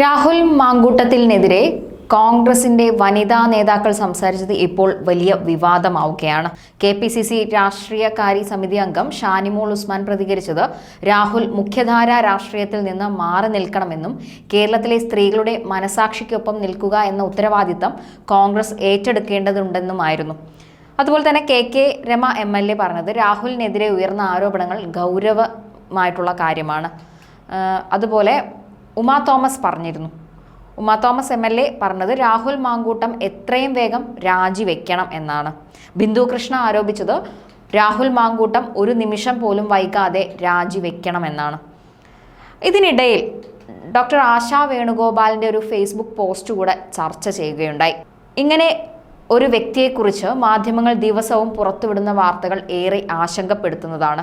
രാഹുൽ മാങ്കൂട്ടത്തിനെതിരെ കോൺഗ്രസിന്റെ വനിതാ നേതാക്കൾ സംസാരിച്ചത് ഇപ്പോൾ വലിയ വിവാദമാവുകയാണ്. കെ പി സി സി രാഷ്ട്രീയകാര്യ സമിതി അംഗം ഷാനിമോൾ ഉസ്മാൻ പ്രതികരിച്ചത് രാഹുൽ മുഖ്യധാര രാഷ്ട്രീയത്തിൽ നിന്ന് മാറി നിൽക്കണമെന്നും കേരളത്തിലെ സ്ത്രീകളുടെ മനസാക്ഷിക്കൊപ്പം നിൽക്കുക എന്ന ഉത്തരവാദിത്തം കോൺഗ്രസ് ഏറ്റെടുക്കേണ്ടതുണ്ടെന്നുമായിരുന്നു. അതുപോലെ തന്നെ K K Rema M L A പറഞ്ഞത് രാഹുലിനെതിരെ ഉയർന്ന ആരോപണങ്ങൾ ഗൗരവമായിട്ടുള്ള കാര്യമാണ്. അതുപോലെ ഉമാ തോമസ് പറഞ്ഞിരുന്നു. Uma Thomas M L A പറഞ്ഞത് രാഹുൽ മാങ്കൂട്ടം എത്രയും വേഗം രാജിവെക്കണം എന്നാണ്. ബിന്ദു കൃഷ്ണ ആരോപിച്ചത് രാഹുൽ മാങ്കൂട്ടം ഒരു നിമിഷം പോലും വൈകാതെ രാജിവെക്കണമെന്നാണ് ഇതിനിടയിൽ ഡോക്ടർ ആശാ വേണുഗോപാലിന്റെ ഒരു ഫേസ്ബുക്ക് പോസ്റ്റ് കൂടെ ചർച്ച ചെയ്യുകയുണ്ടായി. ഇങ്ങനെ ഒരു വ്യക്തിയെക്കുറിച്ച് മാധ്യമങ്ങൾ ദിവസവും പുറത്തുവിടുന്ന വാർത്തകൾ ഏറെ ആശങ്കപ്പെടുത്തുന്നതാണ്.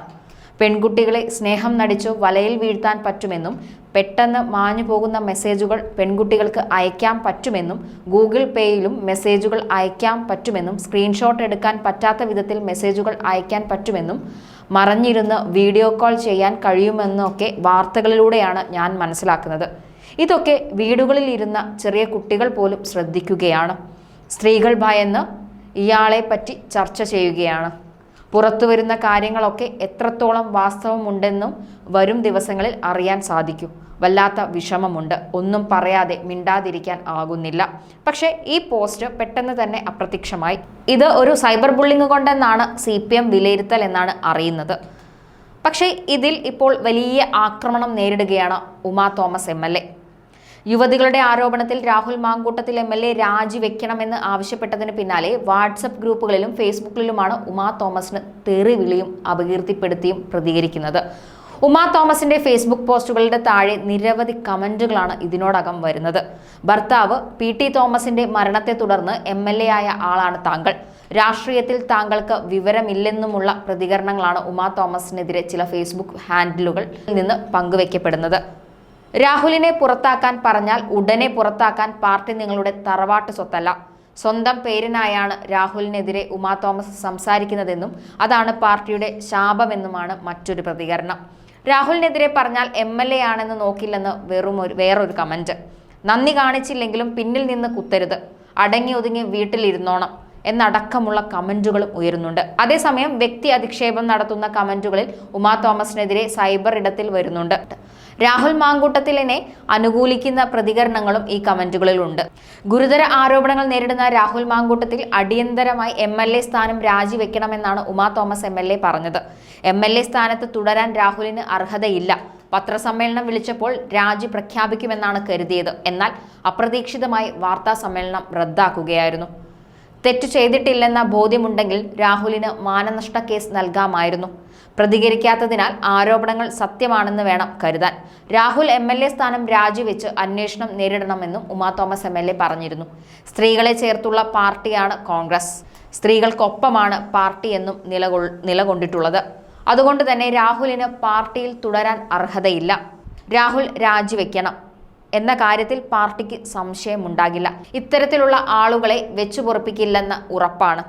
പെൺകുട്ടികളെ സ്നേഹം നടിച്ചു വലയിൽ വീഴ്ത്താൻ പറ്റുമെന്നും പെട്ടെന്ന് മാഞ്ഞു പോകുന്ന മെസ്സേജുകൾ പെൺകുട്ടികൾക്ക് അയക്കാൻ പറ്റുമെന്നും ഗൂഗിൾ പേയിലും മെസ്സേജുകൾ അയക്കാൻ പറ്റുമെന്നും സ്ക്രീൻഷോട്ട് എടുക്കാൻ പറ്റാത്ത വിധത്തിൽ മെസ്സേജുകൾ അയക്കാൻ പറ്റുമെന്നും മറഞ്ഞിരുന്ന് വീഡിയോ കോൾ ചെയ്യാൻ കഴിയുമെന്നൊക്കെ വാർത്തകളിലൂടെയാണ് ഞാൻ മനസ്സിലാക്കുന്നത്. ഇതൊക്കെ വീടുകളിൽ ഇരുന്ന ചെറിയ കുട്ടികൾ പോലും ശ്രദ്ധിക്കുകയാണ്. സ്ത്രീകൾ ഭയന്ന് ഇയാളെ പറ്റി ചർച്ച ചെയ്യുകയാണ്. പുറത്തു വരുന്ന കാര്യങ്ങളൊക്കെ എത്രത്തോളം വാസ്തവമുണ്ടെന്നും വരും ദിവസങ്ങളിൽ അറിയാൻ സാധിക്കും. വല്ലാത്ത വിഷമമുണ്ട്. ഒന്നും പറയാതെ മിണ്ടാതിരിക്കാൻ ആകുന്നില്ല. പക്ഷേ ഈ പോസ്റ്റ് പെട്ടെന്ന് തന്നെ അപ്രത്യക്ഷമായി. ഇത് ഒരു സൈബർ ബുള്ളിങ് കൊണ്ടെന്നാണ് സി പി എം വിലയിരുത്തൽ എന്നാണ് അറിയുന്നത്. പക്ഷേ ഇതിൽ ഇപ്പോൾ വലിയ ആക്രമണം നേരിടുകയാണ് Uma Thomas M L A. യുവതികളുടെ ആരോപണത്തിൽ രാഹുൽ മാങ്കൂട്ടത്തിൽ എം എൽ എ രാജിവെക്കണമെന്ന് ആവശ്യപ്പെട്ടതിന് പിന്നാലെ വാട്സപ്പ് ഗ്രൂപ്പുകളിലും ഫേസ്ബുക്കിലുമാണ് ഉമാ തോമസിന് തെറി വിളിയും അപകീർത്തിപ്പെടുത്തിയും പ്രതികരിക്കുന്നത്. ഉമാ തോമസിന്റെ ഫേസ്ബുക്ക് പോസ്റ്റുകളുടെ താഴെ നിരവധി കമന്റുകളാണ് ഇതിനോടകം വരുന്നത്. ഭർത്താവ് പി ടി തോമസിന്റെ മരണത്തെ തുടർന്ന് എം എൽ എ ആയ ആളാണ് താങ്കൾ. രാഷ്ട്രീയത്തിൽ താങ്കൾക്ക് വിവരമില്ലെന്നുമുള്ള പ്രതികരണങ്ങളാണ് ഉമാ തോമസിനെതിരെ ചില ഫേസ്ബുക്ക് ഹാൻഡിലുകൾ നിന്ന് പങ്കുവയ്ക്കപ്പെടുന്നത് രാഹുലിനെ പുറത്താക്കാൻ പറഞ്ഞാൽ ഉടനെ പുറത്താക്കാൻ പാർട്ടി നിങ്ങളുടെ തറവാട്ട് സ്വത്തല്ല. സ്വന്തം പേരിനായാണ് രാഹുലിനെതിരെ ഉമാ തോമസ് സംസാരിക്കുന്നതെന്നും അതാണ് പാർട്ടിയുടെ ശാപമെന്നുമാണ് മറ്റൊരു പ്രതികരണം. രാഹുലിനെതിരെ പറഞ്ഞാൽ എം എൽ എ ആണെന്ന് നോക്കില്ലെന്ന് വെറും ഒരു വേറൊരു കമന്റ്. നന്ദി കാണിച്ചില്ലെങ്കിലും പിന്നിൽ നിന്ന് കുത്തരുത്. അടങ്ങി ഒതുങ്ങി വീട്ടിലിരുന്നോണം എന്നടക്കമുള്ള കമന്റുകളും ഉയരുന്നുണ്ട്. അതേസമയം വ്യക്തി അധിക്ഷേപം നടത്തുന്ന കമന്റുകളിൽ ഉമാ തോമസിനെതിരെ സൈബർ ഇടത്തിൽ വരുന്നുണ്ട്. രാഹുൽ മാങ്കൂട്ടത്തിലിനെ അനുകൂലിക്കുന്ന പ്രതികരണങ്ങളും ഈ കമന്റുകളിലുണ്ട്. ഗുരുതര ആരോപണങ്ങൾ നേരിടുന്ന രാഹുൽ മാങ്കൂട്ടത്തിൽ അടിയന്തരമായി എം എൽ എ സ്ഥാനം രാജിവെക്കണമെന്നാണ് Uma Thomas M L A പറഞ്ഞത്. എം എൽ എ സ്ഥാനത്ത് തുടരാൻ രാഹുലിന് അർഹതയില്ല. പത്രസമ്മേളനം വിളിച്ചപ്പോൾ രാജി പ്രഖ്യാപിക്കുമെന്നാണ് കരുതിയത്. എന്നാൽ അപ്രതീക്ഷിതമായി വാർത്താ സമ്മേളനം റദ്ദാക്കുകയായിരുന്നു. തെറ്റ് ചെയ്തിട്ടില്ലെന്ന ബോധ്യമുണ്ടെങ്കിൽ രാഹുലിന് മാനനഷ്ട കേസ് നൽകാമായിരുന്നു. പ്രതികരിക്കാത്തതിനാൽ ആരോപണങ്ങൾ സത്യമാണെന്ന് വേണം കരുതാൻ. രാഹുൽ എം എൽ എ സ്ഥാനം രാജിവെച്ച് അന്വേഷണം നേരിടണമെന്നും Uma Thomas M L A പറഞ്ഞിരുന്നു. സ്ത്രീകളെ ചേർത്തുള്ള പാർട്ടിയാണ് കോൺഗ്രസ്. സ്ത്രീകൾക്കൊപ്പമാണ് പാർട്ടി എന്നും നിലകൊ നിലകൊണ്ടിട്ടുള്ളത്. അതുകൊണ്ട് തന്നെ രാഹുലിന് പാർട്ടിയിൽ തുടരാൻ അർഹതയില്ല. രാഹുൽ രാജിവെക്കണം. എന്ന കാര്യത്തിൽ പാർട്ടിക്ക് സംശയമുണ്ടാകില്ല. ഇത്തരത്തിലുള്ള ആളുകളെ വെച്ചു പൊറപ്പിക്കില്ലെന്ന് ഉറപ്പാണ്.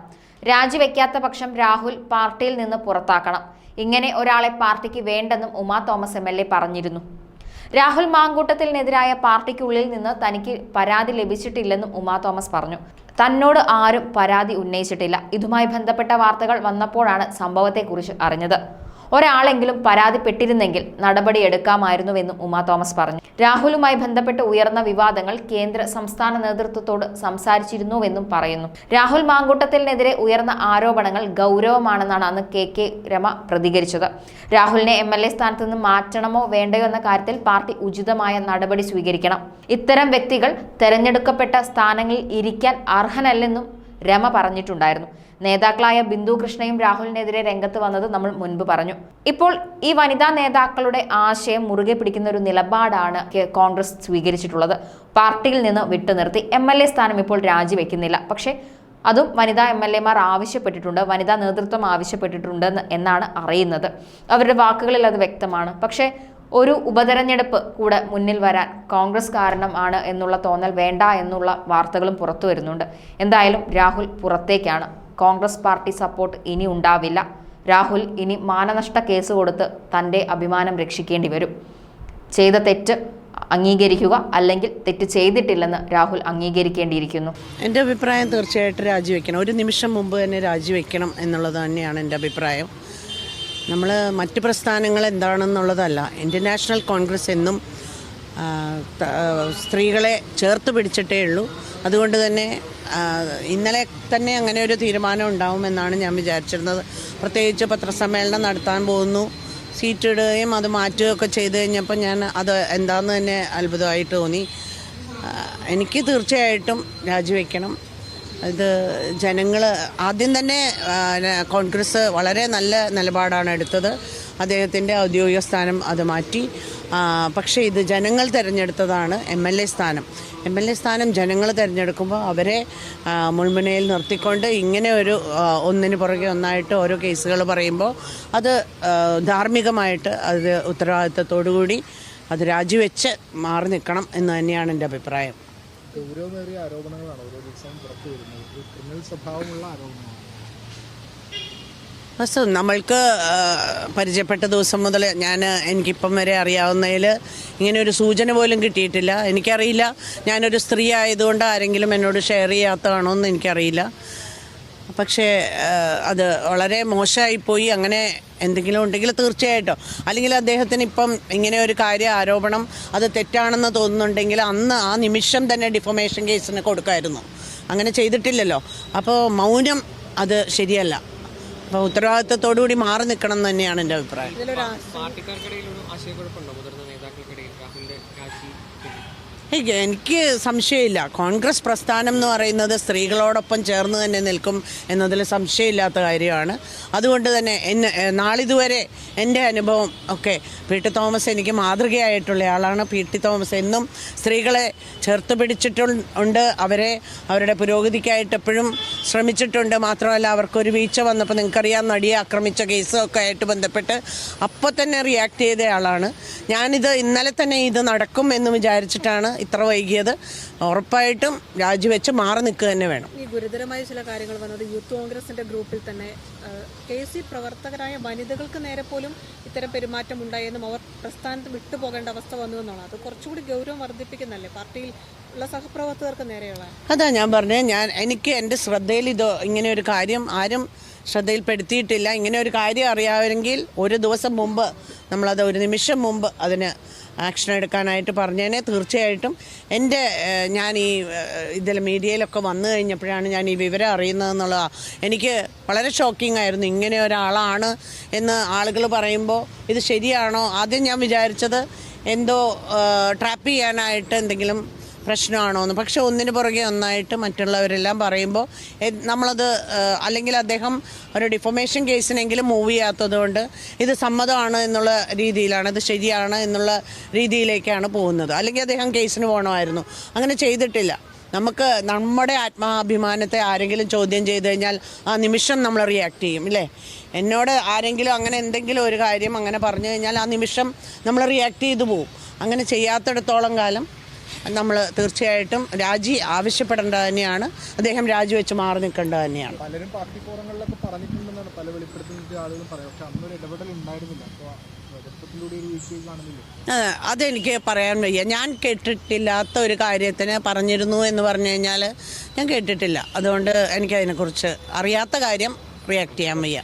രാജിവെക്കാത്ത പക്ഷം രാഹുൽ പാർട്ടിയിൽ നിന്ന് പുറത്താക്കണം. ഇങ്ങനെ ഒരാളെ പാർട്ടിക്ക് വേണ്ടെന്നും Uma Thomas M L A പറഞ്ഞിരുന്നു. രാഹുൽ മാങ്കൂട്ടത്തിനെതിരായ പാർട്ടിക്കുള്ളിൽ നിന്ന് തനിക്ക് പരാതി ലഭിച്ചിട്ടില്ലെന്നും ഉമാ തോമസ് പറഞ്ഞു. തന്നോട് ആരും പരാതി ഉന്നയിച്ചിട്ടില്ല. ഇതുമായി ബന്ധപ്പെട്ട വാർത്തകൾ വന്നപ്പോഴാണ് സംഭവത്തെക്കുറിച്ച് അറിഞ്ഞത്. ഒരാളെങ്കിലും പരാതിപ്പെട്ടിരുന്നെങ്കിൽ നടപടിയെടുക്കാമായിരുന്നുവെന്നും ഉമാ തോമസ് പറഞ്ഞു. രാഹുലുമായി ബന്ധപ്പെട്ട് ഉയർന്ന വിവാദങ്ങൾ കേന്ദ്ര സംസ്ഥാന നേതൃത്വത്തോട് സംസാരിച്ചിരുന്നുവെന്നും പറയുന്നു. രാഹുൽ മാങ്കൂട്ടത്തിനെതിരെ ഉയർന്ന ആരോപണങ്ങൾ ഗൗരവമാണെന്നാണ് അന്ന് കെ കെ രമ പ്രതികരിച്ചത്. രാഹുലിനെ എം എൽ എ സ്ഥാനത്ത് നിന്ന് മാറ്റണമോ വേണ്ടയോ എന്ന കാര്യത്തിൽ പാർട്ടി ഉചിതമായ നടപടി സ്വീകരിക്കണം. ഇത്തരം വ്യക്തികൾ തെരഞ്ഞെടുക്കപ്പെട്ട സ്ഥാനങ്ങളിൽ ഇരിക്കാൻ അർഹനല്ലെന്നും രമ പറഞ്ഞിട്ടുണ്ടായിരുന്നു. നേതാക്കളായ ബിന്ദു കൃഷ്ണയും രാഹുലിനെതിരെ രംഗത്ത് വന്നത് നമ്മൾ മുൻപ് പറഞ്ഞു. ഇപ്പോൾ ഈ വനിതാ നേതാക്കളുടെ ആശയം മുറുകെ പിടിക്കുന്ന ഒരു നിലപാടാണ് കോൺഗ്രസ് സ്വീകരിച്ചിട്ടുള്ളത്. പാർട്ടിയിൽ നിന്ന് വിട്ടുനിർത്തി എം എൽ എ സ്ഥാനം ഇപ്പോൾ രാജിവെക്കുന്നില്ല. പക്ഷേ അതും വനിതാ എം എൽ എമാർ ആവശ്യപ്പെട്ടിട്ടുണ്ട്. വനിതാ നേതൃത്വം ആവശ്യപ്പെട്ടിട്ടുണ്ട് എന്നാണ് അറിയുന്നത്. അവരുടെ വാക്കുകളിൽ അത് വ്യക്തമാണ്. പക്ഷേ ഒരു ഉപതെരഞ്ഞെടുപ്പ് കൂടെ മുന്നിൽ വരാൻ കോൺഗ്രസ് കാരണം ആണ് എന്നുള്ള തോന്നൽ വേണ്ട എന്നുള്ള വാർത്തകളും പുറത്തു വരുന്നുണ്ട്. എന്തായാലും രാഹുൽ പുറത്തേക്കാണ്. കോൺഗ്രസ് പാർട്ടി സപ്പോർട്ട് ഇനി ഉണ്ടാവില്ല. രാഹുൽ ഇനി മാനനഷ്ട കേസ് കൊടുത്ത് തന്റെ അഭിമാനം രക്ഷിക്കേണ്ടി വരും. ചെയ്ത തെറ്റ് അംഗീകരിക്കുക അല്ലെങ്കിൽ തെറ്റ് ചെയ്തിട്ടില്ലെന്ന് രാഹുൽ അംഗീകരിക്കേണ്ടിയിരിക്കുന്നു. എന്റെ അഭിപ്രായം തീർച്ചയായിട്ടും രാജിവെക്കണം. ഒരു നിമിഷം മുമ്പ് തന്നെ രാജിവെക്കണം എന്നുള്ളത് തന്നെയാണ് എന്റെ അഭിപ്രായം. നമ്മൾ മറ്റ് പ്രസ്ഥാനങ്ങൾ എന്താണെന്നുള്ളതല്ല. ഇന്റർനാഷണൽ കോൺഗ്രസ് എന്നും സ്ത്രീകളെ ചേർത്ത് പിടിച്ചിട്ടേ ഉള്ളൂ. അതുകൊണ്ട് തന്നെ ഇന്നലെ തന്നെ അങ്ങനെ ഒരു തീരുമാനം ഉണ്ടാവുമെന്നാണ് ഞാൻ വിചാരിച്ചിരുന്നത്. പ്രത്യേകിച്ച് പത്രസമ്മേളനം നടത്താൻ പോകുന്നു. സീറ്റ് ഇടുകയും അത് മാറ്റുകയൊക്കെ ചെയ്ത് കഴിഞ്ഞപ്പോൾ ഞാൻ അത് എന്താണെന്ന് തന്നെ അത്ഭുതമായിട്ട് തോന്നി. എനിക്ക് തീർച്ചയായിട്ടും രാജിവെക്കണം. ഇത് ജനങ്ങൾ ആദ്യം തന്നെ കോൺഗ്രസ് വളരെ നല്ല നിലപാടാണ് എടുത്തത്. അദ്ദേഹത്തിന്റെ ഔദ്യോഗിക സ്ഥാനം അത് മാറ്റി. പക്ഷേ ഇത് ജനങ്ങൾ തിരഞ്ഞെടുത്തതാണ് എം എൽ എ സ്ഥാനം. എം എൽ എ സ്ഥാനം ജനങ്ങൾ തിരഞ്ഞെടുക്കുമ്പോൾ അവരെ മുൾമുനയിൽ നിർത്തിക്കൊണ്ട് ഇങ്ങനെ ഒരു ഒന്നിന് പുറകെ ഒന്നായിട്ട് ഓരോ കേസുകൾ പറയുമ്പോൾ അത് ധാർമ്മികമായിട്ട് അത് ഉത്തരവാദിത്തത്തോടു കൂടി അത് രാജിവെച്ച് മാറി നിൽക്കണം എന്ന് തന്നെയാണ് എന്റെ അഭിപ്രായം. ഗൗരവമേറിയ ആരോപണങ്ങളാണ് ഓരോ ദിവസവും പുറത്തു വരുന്നത്. ഒരു ക്രിമിനൽ സ്വഭാവമുള്ള ആരോപണമാണ്. വസ്തു നമ്മൾക്ക് പരിചയപ്പെട്ട ദിവസം മുതൽ ഞാൻ എനിക്കിപ്പം വരെ അറിയാവുന്നതിൽ ഇങ്ങനെ ഒരു സൂചന പോലും കിട്ടിയിട്ടില്ല. എനിക്കറിയില്ല ഞാനൊരു സ്ത്രീ ആയതുകൊണ്ട് ആരെങ്കിലും എന്നോട് ഷെയർ ചെയ്യാത്തതാണോ എന്ന് എനിക്കറിയില്ല. പക്ഷേ അത് വളരെ മോശമായിപ്പോയി. അങ്ങനെ എന്തെങ്കിലും ഉണ്ടെങ്കിൽ തീർച്ചയായിട്ടും. അല്ലെങ്കിൽ അദ്ദേഹത്തിന് ഇപ്പം ഇങ്ങനെ ഒരു കാര്യ ആരോപണം അത് തെറ്റാണെന്ന് തോന്നുന്നുണ്ടെങ്കിൽ അന്ന് ആ നിമിഷം തന്നെ ഡിഫമേഷൻ കേസിന് കൊടുക്കായിരുന്നു. അങ്ങനെ ചെയ്തിട്ടില്ലല്ലോ. അപ്പോൾ മൗനം അത് ശരിയല്ല. അപ്പോൾ ഉത്തരവാദിത്തത്തോടുകൂടി മാറി നിൽക്കണം എന്ന് തന്നെയാണ് എന്റെ അഭിപ്രായം. എനിക്ക് സംശയമില്ല. കോൺഗ്രസ് പ്രസ്ഥാനം എന്ന് പറയുന്നത് സ്ത്രീകളോടൊപ്പം ചേർന്ന് തന്നെ നിൽക്കും എന്നതിൽ സംശയമില്ലാത്ത കാര്യമാണ്. അതുകൊണ്ട് തന്നെ എന്നെ നാളിതുവരെ എന്റെ അനുഭവം ഒക്കെ പി ടി തോമസ് എനിക്ക് മാതൃകയായിട്ടുള്ള ആളാണ്. പി ടി തോമസ് എന്നും സ്ത്രീകളെ ചേർത്ത് പിടിച്ചിട്ടുണ്ട് അവരെ അവരുടെ പുരോഗതിക്കായിട്ട് എപ്പോഴും ശ്രമിച്ചിട്ടുണ്ട്. മാത്രമല്ല അവർക്കൊരു വീഴ്ച വന്നപ്പോൾ നിങ്ങൾക്കറിയാം നടിയെ ആക്രമിച്ച കേസൊക്കെ ആയിട്ട് ബന്ധപ്പെട്ട് അപ്പോൾ തന്നെ റിയാക്ട് ചെയ്ത ആളാണ്. ഞാനിത് ഇന്നലെ തന്നെ ഇത് നടക്കും എന്ന് വിചാരിച്ചിട്ടാണ് ഇത്ര വൈകിയത്. ഉറപ്പായിട്ടും രാജിവെച്ച് മാറി നിൽക്കുക തന്നെ വേണം. ഈ ഗുരുതരമായ ചില കാര്യങ്ങൾ വന്നത് യൂത്ത് കോൺഗ്രസിന്റെ ഗ്രൂപ്പിൽ തന്നെ കെ സി പ്രവർത്തകരായ വനിതകൾക്ക് നേരെ പോലും ഇത്തരം പെരുമാറ്റം ഉണ്ടായെന്നും അവർ പ്രസ്ഥാനത്ത് വിട്ടുപോകേണ്ട അവസ്ഥ വന്നു എന്നാണ് അത് കുറച്ചുകൂടി ഗൗരവം വർദ്ധിപ്പിക്കുന്നല്ലേ പാർട്ടിയിൽ ഉള്ള സഹപ്രവർത്തകർക്ക് നേരെയുള്ള? അതാ ഞാൻ പറഞ്ഞത് ഞാൻ എനിക്ക് എന്റെ ശ്രദ്ധയിൽ ഇത് ഇങ്ങനെ ഒരു കാര്യം ആരും ശ്രദ്ധയിൽപ്പെടുത്തിയിട്ടില്ല. ഇങ്ങനെ ഒരു കാര്യം അറിയാമെങ്കിൽ ഒരു ദിവസം മുമ്പ് നമ്മളത് ഒരു നിമിഷം മുമ്പ് അതിന് ആക്ഷൻ എടുക്കാനായിട്ട് പറഞ്ഞതിനെ തീർച്ചയായിട്ടും എന്റെ ഞാൻ ഈ ഇതിൽ മീഡിയയിലൊക്കെ വന്നു കഴിഞ്ഞപ്പോഴാണ് ഞാൻ ഈ വിവരം അറിയുന്നതെന്നുള്ളതാണ് എനിക്ക് വളരെ ഷോക്കിംഗ് ആയിരുന്നു. ഇങ്ങനെ ഒരാളാണ് എന്ന് ആളുകൾ പറയുമ്പോൾ ഇത് ശരിയാണോ? ആദ്യം ഞാൻ വിചാരിച്ചത് എന്തോ ട്രാപ്പ് ചെയ്യാനായിട്ട് എന്തെങ്കിലും പ്രശ്നമാണോ എന്ന് പക്ഷെ ഒന്നിന് പുറകെ ഒന്നായിട്ട് മറ്റുള്ളവരെല്ലാം പറയുമ്പോൾ നമ്മളത് അല്ലെങ്കിൽ അദ്ദേഹം ഒരു ഡിഫോമേഷൻ കേസിനെങ്കിലും മൂവ് ചെയ്യാത്തത് കൊണ്ട് ഇത് സമ്മതമാണ് എന്നുള്ള രീതിയിലാണ് ഇത് ശരിയാണ് എന്നുള്ള രീതിയിലേക്കാണ് പോകുന്നത്. അല്ലെങ്കിൽ അദ്ദേഹം കേസിന് പോകണമായിരുന്നു അങ്ങനെ ചെയ്തിട്ടില്ല. നമുക്ക് നമ്മുടെ ആത്മാഭിമാനത്തെ ആരെങ്കിലും ചോദ്യം ചെയ്തു കഴിഞ്ഞാൽ ആ നിമിഷം നമ്മൾ റിയാക്ട് ചെയ്യും ഇല്ലേ? എന്നോട് ആരെങ്കിലും അങ്ങനെ എന്തെങ്കിലും ഒരു കാര്യം അങ്ങനെ പറഞ്ഞു കഴിഞ്ഞാൽ ആ നിമിഷം നമ്മൾ റിയാക്ട് ചെയ്തു പോകും അങ്ങനെ ചെയ്യാത്തിടത്തോളം കാലം നമ്മൾ തീർച്ചയായിട്ടും രാജി ആവശ്യപ്പെടേണ്ടത് തന്നെയാണ്. അദ്ദേഹം രാജിവെച്ച് മാറി നിൽക്കേണ്ടത് തന്നെയാണ്. പലരും പാർട്ടി ഫോറങ്ങളിലൊക്കെ പറഞ്ഞിട്ടുണ്ടെന്നാണ് പല വെളിപ്പെടുത്തുന്ന ആളുകളും പറയാം പക്ഷെ അന്നൊരു ഇടപെടൽ ഉണ്ടായിരുന്നില്ല. അതെനിക്ക് പറയാൻ വയ്യ. ഞാൻ കേട്ടിട്ടില്ലാത്ത ഒരു കാര്യത്തിന് പറഞ്ഞിരുന്നു എന്ന് പറഞ്ഞു കഴിഞ്ഞാൽ ഞാൻ കേട്ടിട്ടില്ല. അതുകൊണ്ട് എനിക്ക് അതിനെക്കുറിച്ച് അറിയാത്ത കാര്യം റിയാക്ട് ചെയ്യാൻ വയ്യ.